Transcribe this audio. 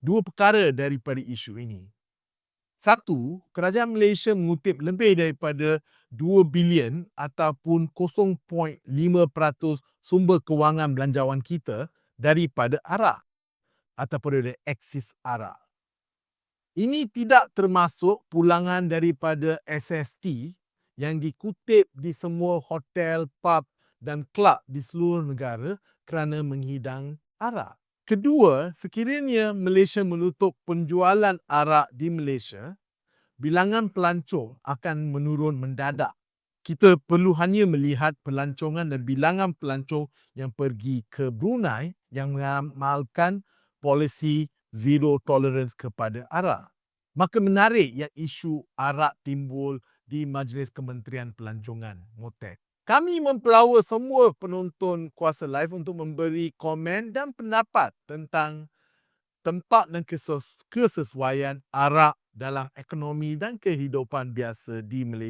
dua perkara daripada isu ini. Satu, kerajaan Malaysia mengutip lebih daripada 2 bilion ataupun 0.5% sumber kewangan belanjawan kita daripada arak ataupun dari eksis arak. Ini tidak termasuk pulangan daripada SST yang dikutip di semua hotel, pub dan kelab di seluruh negara kerana menghidang arak. Kedua, sekiranya Malaysia menutup penjualan arak di Malaysia, bilangan pelancong akan menurun mendadak. Kita perlu hanya melihat pelancongan dan bilangan pelancong yang pergi ke Brunei yang mengamalkan polisi zero tolerance kepada arak. Maka menarik yang isu arak timbul di Majlis Kementerian Pelancongan MOTEK. Kami mempelawa semua penonton Kuasa Live untuk memberi komen dan pendapat tentang tempat dan kesesuaian arak dalam ekonomi dan kehidupan biasa di Malaysia.